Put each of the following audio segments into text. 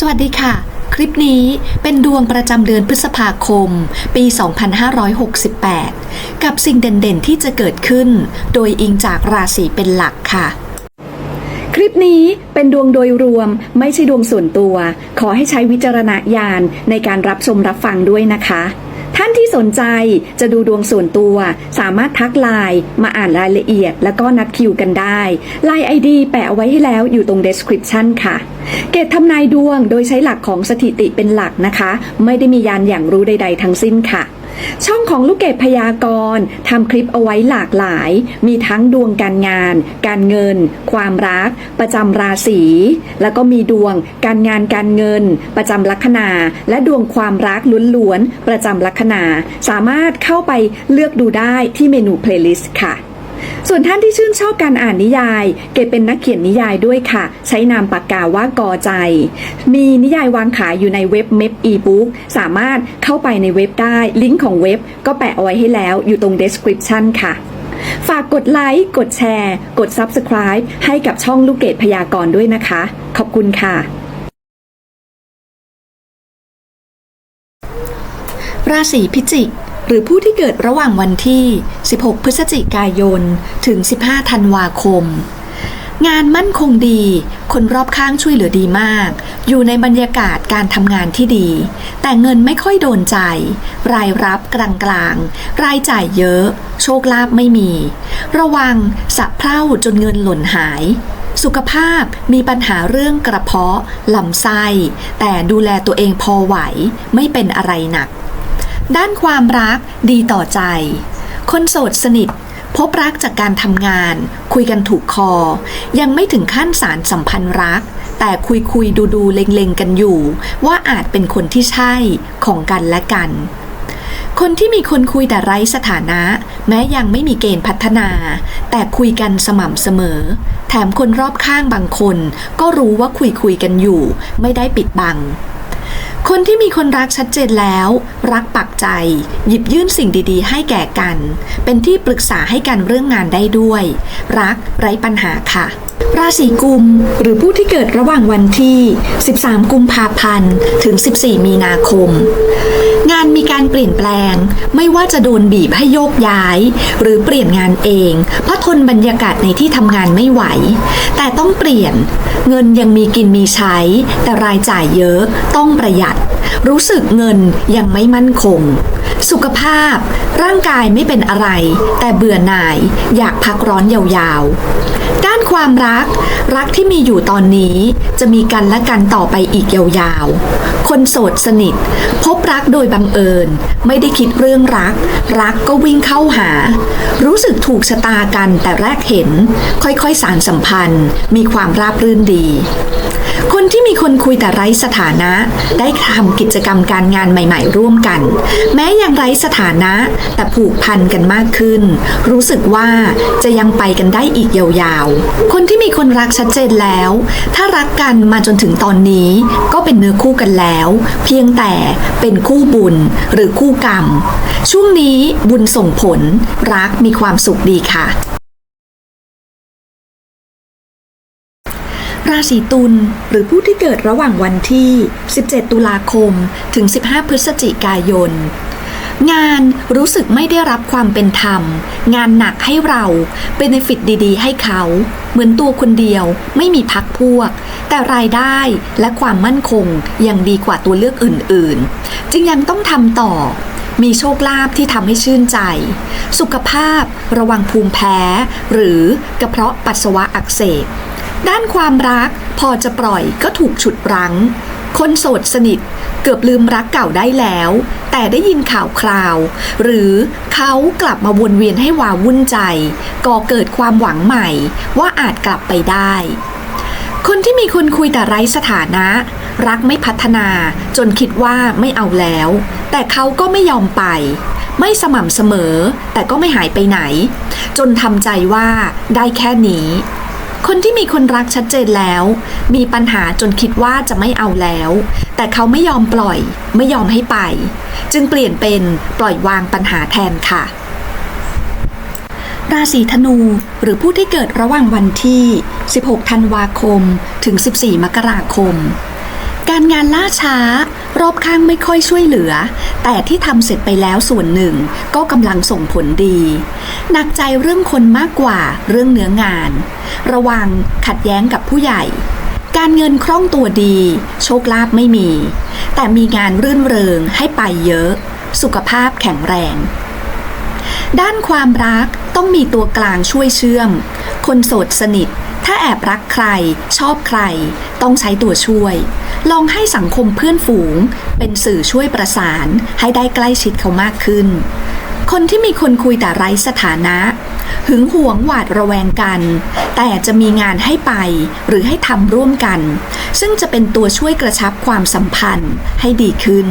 สวัสดีค่ะ คลิปนี้เป็นดวงประจำเดือนพฤษภาคม ปี 2568 กับสิ่งเด่นๆที่จะเกิดขึ้น โดยอิงจากราศีเป็นหลักค่ะ คลิปนี้เป็นดวงโดยรวมไม่ใช่ดวงส่วนตัว ขอให้ใช้วิจารณญาณในการรับชมรับฟังด้วยนะคะ ท่านที่สนใจจะดูดวงส่วนตัว สามารถทักไลน์มาอ่านรายละเอียด แล้วก็นัดคิวกันได้ไลน์ไอดีแปะเอาไว้ให้แล้วอยู่ตรง description ค่ะ เกตทำนายดวงโดยใช้หลักของสถิติเป็นหลักนะคะ ไม่ได้มียานอย่างรู้ใด ๆ ทั้งสิ้นค่ะ ช่องของลูกเกดพยากรณ์ทำคลิปเอาไว้หลากหลาย มีทั้งดวงการงาน การเงิน ความรัก ประจำราศี แล้วก็มีดวงการงานการเงิน ประจำลัคนา และดวงความรักล้วนๆประจำลัคนา สามารถเข้าไปเลือกดูได้ที่เมนูเพลย์ลิสต์ค่ะ ส่วนท่านที่ชื่นชอบการอ่านนิยาย เกดเป็นนักเขียนนิยายด้วยค่ะ ใช้นามปากกาว่ากอใจ มีนิยายวางขายอยู่ในเว็บเม p อีบุ๊กสามารถเข้าไปในเว็บได้ ลิงก์ของเว็บก็แปะเอาไว้ให้แล้วอยู่ตรง description ค่ะ ฝากกดไลค์ กดแชร์ กด subscribe ให้กับช่องลูกเกดพยากรณ์ด้วยนะคะ ขอบคุณค่ะ ราศีพิจิก หรือผู้ที่เกิดระหว่างวันที่ 16 พฤศจิกายน ถึง 15 ธันวาคม งานมั่นคงดี คนรอบข้างช่วยเหลือดีมาก อยู่ในบรรยากาศการทำงานที่ดี แต่เงินไม่ค่อยโดนใจ รายรับกลางกลางๆรายจ่ายเยอะ โชคลาภไม่มี ระวังสะเพร่าจนเงินหล่นหายสุขภาพมีปัญหาเรื่องกระเพาะลำไส้ แต่ดูแลตัวเองพอไหวไม่เป็นอะไรหนัก ด้านความรักดีต่อใจ คนโสดสนิท พบรักจากการทำงาน คุยกันถูกคอ ยังไม่ถึงขั้นสารสัมพันธ์รัก แต่คุยคุยดูดูเล็งๆกันอยู่ ว่าอาจเป็นคนที่ใช่ของกันและกัน คนที่มีคนคุยแต่ไร้สถานะ แม้ยังไม่มีเกณฑ์พัฒนา แต่คุยกันสม่ำเสมอ แถมคนรอบข้างบางคน ก็รู้ว่าคุยคุยกันอยู่ ไม่ได้ปิดบัง คนที่มีคนรักชัดเจนแล้ว รักปักใจ หยิบยื่นสิ่งดีๆ ให้แก่กัน เป็นที่ปรึกษาให้กันเรื่องงานได้ด้วย รักไร้ปัญหาค่ะ ราศีกุม หรือผู้ที่เกิดระหว่างวันที่ 13 กุมภาพันธ์ ถึง 14 มีนาคม งานมีการเปลี่ยนแปลง ไม่ว่าจะโดนบีบให้โยกย้าย หรือเปลี่ยนงานเอง เพราะทนบรรยากาศในที่ทำงานไม่ไหว แต่ต้องเปลี่ยน เงินยังมีกินมีใช้ แต่รายจ่ายเยอะต้องประหยัด รู้สึกเงินยังไม่มั่นคง สุขภาพ ร่างกายไม่เป็นอะไร แต่เบื่อหน่าย อยากพักร้อนยาวๆ ด้านความรัก รักที่มีอยู่ตอนนี้จะมีกันและกันต่อไปอีกยาวๆ คนโสดสนิท พบรักโดยบังเอิญ ไม่ได้คิดเรื่องรัก รักก็วิ่งเข้าหา รู้สึกถูกชะตากันแต่แรกเห็น ค่อยๆสารสัมพันธ์ มีความราบรื่นดี คนที่มีคนคุยแต่ไร้สถานะ ได้ทำกิจกรรมการงานใหม่ ๆ ร่วมกัน แม้ยังไร้สถานะแต่ผูกพันกันมากขึ้น รู้สึกว่าจะยังไปกันได้อีกยาวๆ คนที่มีคนรักชัดเจนแล้ว ถ้ารักกันมาจนถึงตอนนี้ก็เป็นเนื้อคู่กันแล้ว เพียงแต่เป็นคู่บุญหรือคู่กรรม ช่วงนี้บุญส่งผลรักมีความสุขดีค่ะ ราศีตุลหรือผู้ที่เกิดระหว่างวันที่ 17 ตุลาคม ถึง 15 พฤศจิกายน งานรู้สึกไม่ได้รับความเป็นธรรม งานหนักให้เราเบนฟิตดีๆ ให้เขา เหมือนตัวคนเดียวไม่มีพักพวก แต่รายได้และความมั่นคงยังดีกว่าตัวเลือกอื่นๆ จึงยังต้องทำต่อมีโชคลาภที่ทำให้ชื่นใจ สุขภาพระวังภูมิแพ้ หรือกระเพาะปัสสาวะอักเสบ ด้านความรักพอจะปล่อยก็ถูกฉุดรั้ง คนโสดสนิทเกือบลืมรักเก่าได้แล้ว แต่ได้ยินข่าวคราว หรือเขากลับมาวนเวียนให้วาวุ่นใจ ก่อเกิดความหวังใหม่ว่าอาจกลับไปได้ คนที่มีคนคุยแต่ไร้สถานะ รักไม่พัฒนาจนคิดว่าไม่เอาแล้ว แต่เขาก็ไม่ยอมไป ไม่สม่ำเสมอ แต่ก็ไม่หายไปไหน จนทำใจว่าได้แค่นี้ คนที่มีคนรักชัดเจนแล้ว มีปัญหาจนคิดว่าจะไม่เอาแล้ว แต่เขาไม่ยอมปล่อย ไม่ยอมให้ไป จึงเปลี่ยนเป็นปล่อยวางปัญหาแทนค่ะ ราศีธนูหรือผู้ที่เกิดระหว่างวันที่ 16 ธันวาคม ถึง 14 มกราคม การงานล่าช้า รอบข้างไม่ค่อยช่วยเหลือ แต่ที่ทำเสร็จไปแล้วส่วนหนึ่ง ก็กำลังส่งผลดี หนักใจเรื่องคนมากกว่าเรื่องเนื้องาน ระวังขัดแย้งกับผู้ใหญ่ การเงินคล่องตัวดี โชคลาภไม่มี แต่มีงานรื่นเริงให้ไปเยอะ สุขภาพแข็งแรง ด้านความรักต้องมีตัวกลางช่วยเชื่อม คนโสดสนิท ถ้าแอบรักใคร ชอบใคร ต้องใช้ตัวช่วย ลองให้สังคมเพื่อนฝูง เป็นสื่อช่วยประสาน ให้ได้ใกล้ชิดเขามากขึ้น คนที่มีคนคุยแต่ไร้สถานะ หึงหวงหวาดระแวงกัน แต่จะมีงานให้ไปหรือให้ทำร่วมกัน ซึ่งจะเป็นตัวช่วยกระชับความสัมพันธ์ให้ดีขึ้น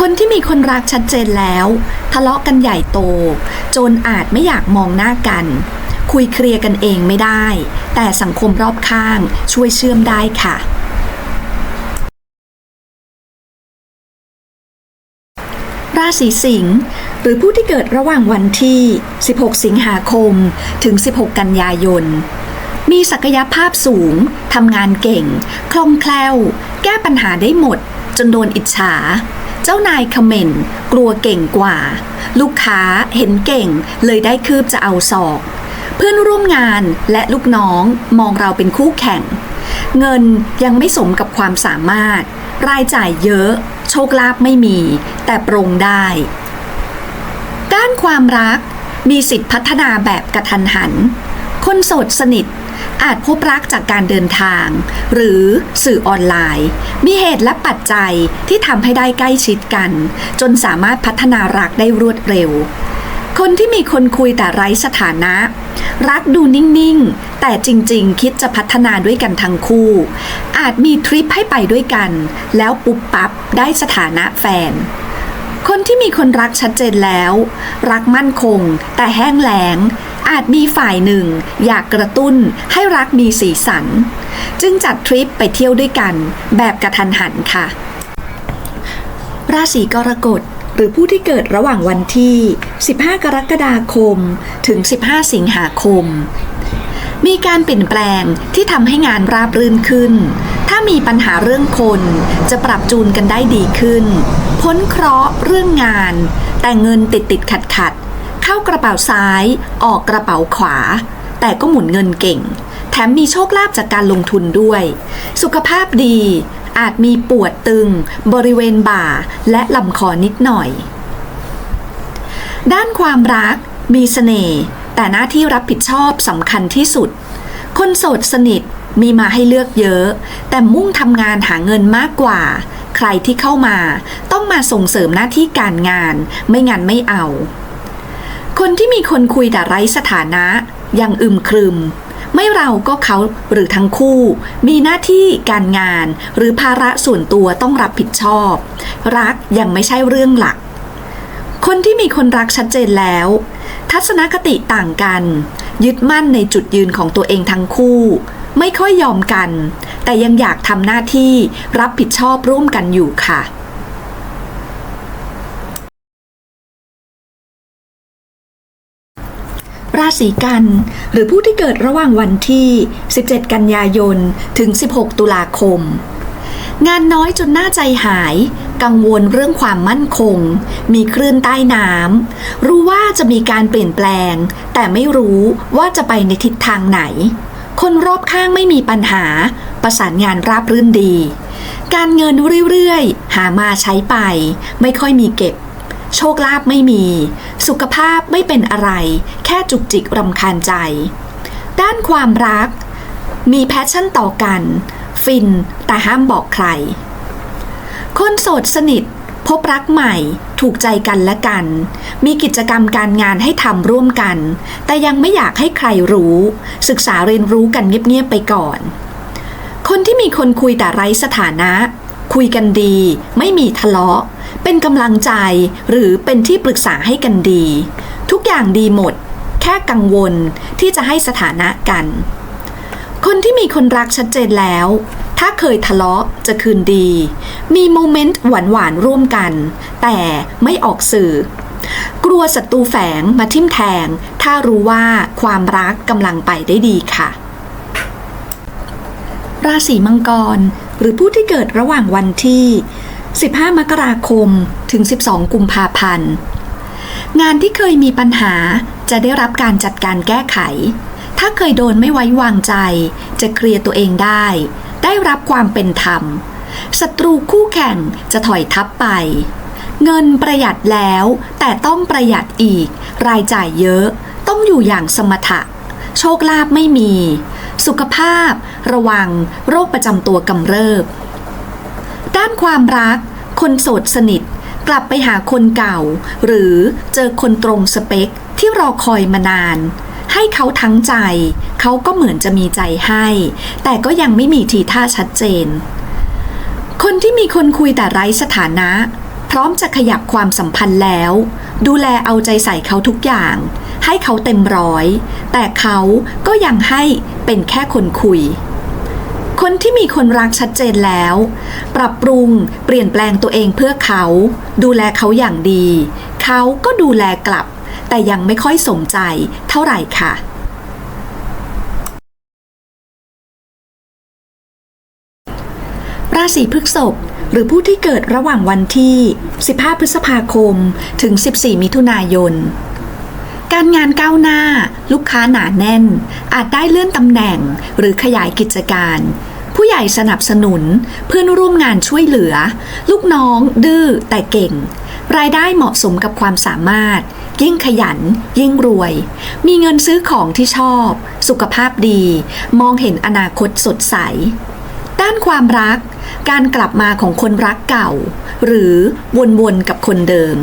คนที่มีคนรักชัดเจนแล้ว ทะเลาะกันใหญ่โต จนอาจไม่อยากมองหน้ากัน คุยเคลียร์กันเองไม่ได้ แต่สังคมรอบข้างช่วยเชื่อมได้ค่ะราศีสิงห์หรือผู้ที่เกิดระหว่างวันที่ 16 สิงหาคม ถึง 16 กันยายน มีศักยภาพสูง ทำงานเก่ง คล่องแคล่ว แก้ปัญหาได้หมด จนโดนอิจฉา เจ้านายคอมเมนต์กลัวเก่งกว่า ลูกค้าเห็นเก่งเลยได้คืบจะเอาศอก เพื่อนร่วมงานและลูกน้องมองเราเป็นคู่แข่ง เงินยังไม่สมกับความสามารถ รายจ่ายเยอะ โชคลาภไม่มี แต่ปรงได้ ด้านความรักมีสิทธิพัฒนาแบบกระทันหัน คนโสดสนิทอาจพบรักจากการเดินทาง หรือสื่อออนไลน์ มีเหตุและปัจจัยที่ทำให้ได้ใกล้ชิดกัน จนสามารถพัฒนารักได้รวดเร็ว คนที่มีคนคุยแต่ไร้สถานะ รักดูนิ่ง ๆ แต่จริง ๆ คิดจะพัฒนาด้วยกันทั้งคู่ อาจมีทริปให้ไปด้วยกัน แล้วปุ๊บปั๊บได้สถานะแฟน คนที่มีคนรักชัดเจนแล้ว รักมั่นคง แต่แห้งแล้ง อาจมีฝ่ายหนึ่ง อยากกระตุ้นให้รักมีสีสัน จึงจัดทริปไปเที่ยวด้วยกัน แบบกระทันหันค่ะ ราศีกรกฎ หรือผู้ที่เกิดระหว่างวันที่ 15 กรกฎาคม ถึง 15 สิงหาคม มีการเปลี่ยนแปลงที่ทำให้งานราบรื่นขึ้น ถ้ามีปัญหาเรื่องคนจะปรับจูนกันได้ดีขึ้น พ้นเคราะห์เรื่องงาน แต่เงินติดติดขัดขัดเข้ากระเป๋าซ้าย ออกกระเป๋าขวา แต่ก็หมุนเงินเก่ง แถมมีโชคลาภจากการลงทุนด้วย สุขภาพดี อาจมีปวดตึง บริเวณบ่า และลำคอนิดหน่อย ด้านความรัก มีเสน่ห์แต่หน้าที่รับผิดชอบสำคัญที่สุด คนโสดสนิทมีมาให้เลือกเยอะ แต่มุ่งทำงานหาเงินมากกว่า ใครที่เข้ามา ต้องมาส่งเสริมหน้าที่การงาน ไม่งั้นไม่เอา คนที่มีคนคุยแต่ไร้สถานะ ยังอึมครึม ไม่เราก็เขาหรือทั้งคู่ มีหน้าที่การงาน หรือภาระส่วนตัวต้องรับผิดชอบ รักยังไม่ใช่เรื่องหลัก คนที่มีคนรักชัดเจนแล้ว ทัศนคติต่างกัน ยึดมั่นในจุดยืนของตัวเองทั้งคู่ ไม่ค่อยยอมกัน แต่ยังอยากทำหน้าที่รับผิดชอบร่วมกันอยู่ค่ะ ราศีกัน หรือผู้ที่เกิดระหว่างวันที่ 17 กันยายน ถึง 16 ตุลาคม งานน้อยจนน่าใจหาย กังวลเรื่องความมั่นคง มีคลื่นใต้น้ำรู้ว่าจะมีการเปลี่ยนแปลง แต่ไม่รู้ว่าจะไปในทิศทางไหน คนรอบข้างไม่มีปัญหา ประสานงานราบรื่นดี การเงินเรื่อยๆ หามาใช้ไป ไม่ค่อยมีเก็บ โชคลาภไม่มี สุขภาพไม่เป็นอะไร แค่จุกจิกรำคาญใจ ด้านความรัก มีแพชชั่นต่อกัน ฟินแต่ห้ามบอกใคร คนโสดสนิท พบรักใหม่ถูกใจกันและกัน มีกิจกรรมการงานให้ทำร่วมกัน แต่ยังไม่อยากให้ใครรู้ ศึกษาเรียนรู้กันเงียบๆไปก่อน คนที่มีคนคุยแต่ไร้สถานะ คุยกันดี ไม่มีทะเลาะ เป็นกำลังใจหรือเป็นที่ปรึกษาให้กันดี ทุกอย่างดีหมด แค่กังวลที่จะให้สถานะกัน คนที่มีคนรักชัดเจนแล้ว ถ้าเคยทะเลาะจะคืนดี มีโมเมนต์หวานๆร่วมกัน แต่ไม่ออกสื่อ กลัวศัตรูแฝงมาทิ่มแทง ถ้ารู้ว่าความรักกำลังไปได้ดีค่ะ ราศีมังกรหรือผู้ที่เกิดระหว่างวันที่ 15 มกราคมถึง 12 กุมภาพันธ์ งานที่เคยมีปัญหาจะได้รับการจัดการแก้ไข ถ้าเคยโดนไม่ไว้วางใจ จะเคลียร์ตัวเองได้ ได้รับความเป็นธรรม ศัตรูคู่แข่งจะถอยทับไป เงินประหยัดแล้วแต่ต้องประหยัดอีก รายจ่ายเยอะ ต้องอยู่อย่างสมถะ โชคลาภไม่มี สุขภาพ ระวัง โรคประจำตัวกำเริบานความรัก คนโสดสนิท กลับไปหาคนเก่า หรือเจอคนตรงสเปคที่รอคอยมานาน ให้เขาทั้งใจ เขาก็เหมือนจะมีใจให้ แต่ก็ยังไม่มีทีท่าชัดเจน คนที่มีคนคุยแต่ไร้สถานะ พร้อมจะขยับความสัมพันธ์แล้ว ดูแลเอาใจใส่เขาทุกอย่าง ให้เขาเต็มร้อย แต่เขาก็ยังให้เป็นแค่คนคุย คนที่มีคนรักชัดเจนแล้ว ปรับปรุงเปลี่ยนแปลงตัวเองเพื่อเขา ดูแลเขาอย่างดี เขาก็ดูแลกลับ แต่ยังไม่ค่อยสมใจเท่าไหร่ค่ะราศีพฤษภหรือผู้ที่เกิดระหว่างวันที่ 15 พฤษภาคม ถึง 14 มิถุนายน การงานก้าวหน้า ลูกค้าหนาแน่น อาจได้เลื่อนตำแหน่งหรือขยายกิจการ ผู้ใหญ่สนับสนุน เพื่อนร่วมงานช่วยเหลือ ลูกน้องดื้อแต่เก่ง รายได้เหมาะสมกับความสามารถ ยิ่งขยัน ยิ่งรวย มีเงินซื้อของที่ชอบ สุขภาพดี มองเห็นอนาคตสดใส ด้านความรัก การกลับมาของคนรักเก่า หรือวนๆกับคนเดิม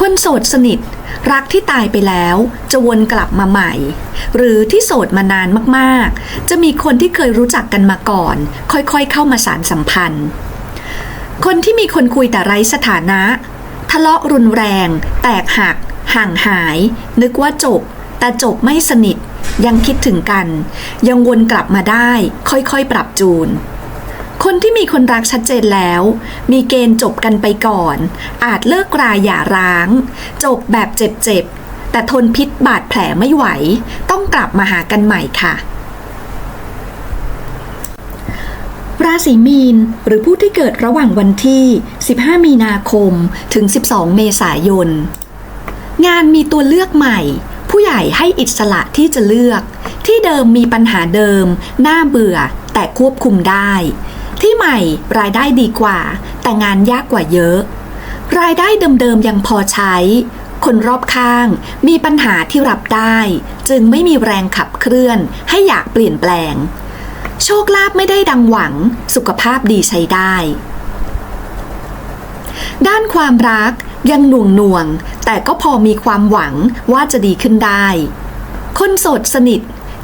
คนโสดสนิท รักที่ตายไปแล้วจะวนกลับมาใหม่ หรือที่โสดมานานมากๆ จะมีคนที่เคยรู้จักกันมาก่อน ค่อยๆเข้ามาสารสัมพันธ์ คนที่มีคนคุยแต่ไร้สถานะ ทะเลาะรุนแรง แตกหัก ห่างหาย นึกว่าจบ แต่จบไม่สนิท ยังคิดถึงกัน ยังวนกลับมาได้ ค่อยๆ ปรับจูน คนที่มีคนรักชัดเจนแล้ว มีเกณฑ์จบกันไปก่อน อาจเลิกรายอย่าร้าง จบแบบเจ็บๆ แต่ทนพิษบาดแผลไม่ไหว ต้องกลับมาหากันใหม่ค่ะ ราศีมีนหรือผู้ที่เกิดระหว่างวันที่ 15 มีนาคมถึง 12 เมษายน งานมีตัวเลือกใหม่ ผู้ใหญ่ให้อิสระที่จะเลือก ที่เดิมมีปัญหาเดิม น่าเบื่อแต่ควบคุมได้ ที่ใหม่รายได้ดีกว่า แต่งานยากกว่าเยอะ รายได้เดิมๆยังพอใช้ คนรอบข้างมีปัญหาที่รับได้ จึงไม่มีแรงขับเคลื่อนให้อยากเปลี่ยนแปลง โชคลาภไม่ได้ดังหวังสุขภาพดีใช้ได้ ด้านความรักยังหน่วงหน่วง แต่ก็พอมีความหวังว่าจะดีขึ้นได้ คนโสดสนิท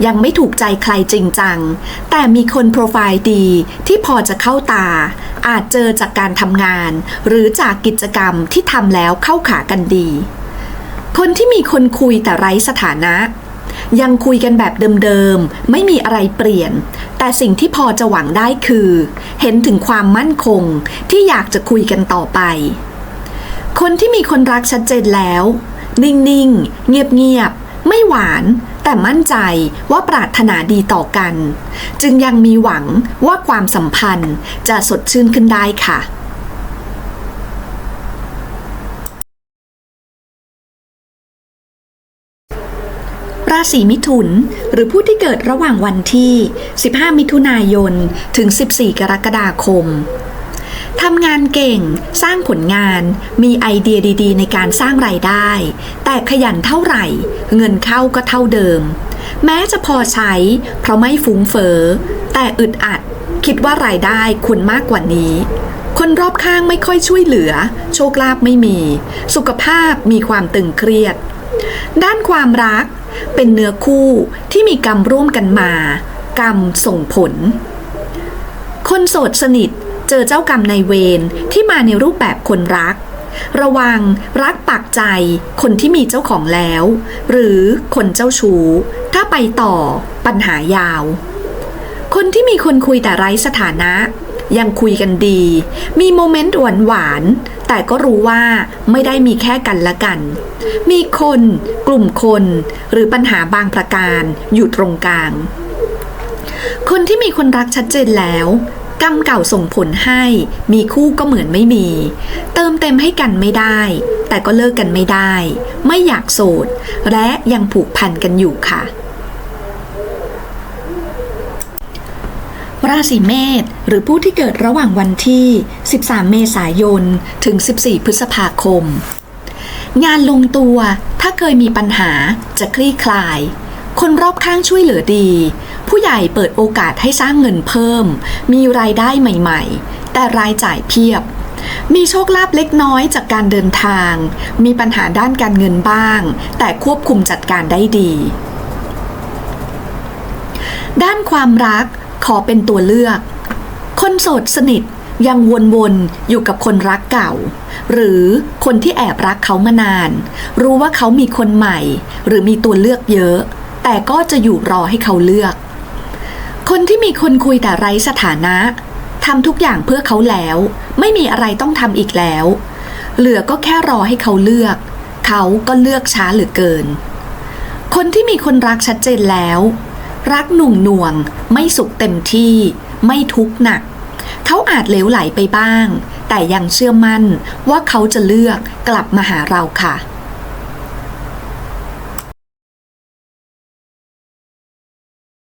ยังไม่ถูกใจใครจริงจัง แต่มีคนโปรไฟล์ดีที่พอจะเข้าตา อาจเจอจากการทำงาน หรือจากกิจกรรมที่ทำแล้วเข้าขากันดี คนที่มีคนคุยแต่ไร้สถานะ ยังคุยกันแบบเดิมๆ ไม่มีอะไรเปลี่ยน แต่สิ่งที่พอจะหวังได้คือ เห็นถึงความมั่นคงที่อยากจะคุยกันต่อไป คนที่มีคนรักชัดเจนแล้ว นิ่งๆ เงียบๆ ไม่หวาน แต่มั่นใจว่าปรารถนาดีต่อกัน จึงยังมีหวังว่าความสัมพันธ์จะสดชื่นขึ้นได้ค่ะราศีมิถุน หรือผู้ที่เกิดระหว่างวันที่ 15 มิถุนายน ถึง 14 กรกฎาคม ทำงานเก่ง สร้างผลงาน มีไอเดียดีๆ ในการสร้างรายได้ แต่ขยันเท่าไหร่ เงินเข้าก็เท่าเดิม แม้จะพอใช้ เพราะไม่ฟุ้งเฟอ้อแต่อึดอัด คิดว่ารายได้ควรมากกว่านี้ คนรอบข้างไม่ค่อยช่วยเหลือ โชคลาภไม่มี สุขภาพมีความตึงเครียด ด้านความรัก เป็นเนื้อคู่ที่มีกรรมร่วมกันมา กรรมส่งผลคนโสดสนิท เจอเจ้ากรรมในเวรที่มาในรูปแบบคนรัก ระวังรักปักใจคนที่มีเจ้าของแล้ว หรือคนเจ้าชู้ ถ้าไปต่อปัญหายาว คนที่มีคนคุยแต่ไร้สถานะ ยังคุยกันดี มีโมเมนต์หวานหวานแต่ก็รู้ว่าไม่ได้มีแค่กันละกัน มีคนกลุ่มคนหรือปัญหาบางประการอยู่ตรงกลางคนที่มีคนรักชัดเจนแล้ว กรรมเก่าส่งผลให้ มีคู่ก็เหมือนไม่มี เติมเต็มให้กันไม่ได้ แต่ก็เลิกกันไม่ได้ ไม่อยากโสด และยังผูกพันกันอยู่ค่ะ ราศีเมษหรือผู้ที่เกิดระหว่างวันที่ 13 เมษายน ถึง 14 พฤษภาคม งานลงตัวถ้าเคยมีปัญหาจะคลี่คลาย คนรอบข้างช่วยเหลือดี ผู้ใหญ่เปิดโอกาสให้สร้างเงินเพิ่ม มีรายได้ใหม่ๆ แต่รายจ่ายเพียบ มีโชคลาภเล็กน้อยจากการเดินทาง มีปัญหาด้านการเงินบ้าง แต่ควบคุมจัดการได้ดี ด้านความรักขอเป็นตัวเลือก คนโสดสนิทยังวนๆ อยู่กับคนรักเก่า หรือคนที่แอบรักเขามานาน รู้ว่าเขามีคนใหม่ หรือมีตัวเลือกเยอะ แต่ก็จะอยู่รอให้เขาเลือก คนที่มีคนคุยแต่ไร้สถานะทำทุกอย่างเพื่อเขาแล้ว ไม่มีอะไรต้องทำอีกแล้ว เหลือก็แค่รอให้เขาเลือก เขาก็เลือกช้าเหลือเกิน คนที่มีคนรักชัดเจนแล้ว รักหนุ่งหน่วง ไม่สุขเต็มที่ ไม่ทุกข์หนัก เขาอาจเหลวไหลไปบ้าง แต่ยังเชื่อมั่นว่าเขาจะเลือกกลับมาหาเราค่ะ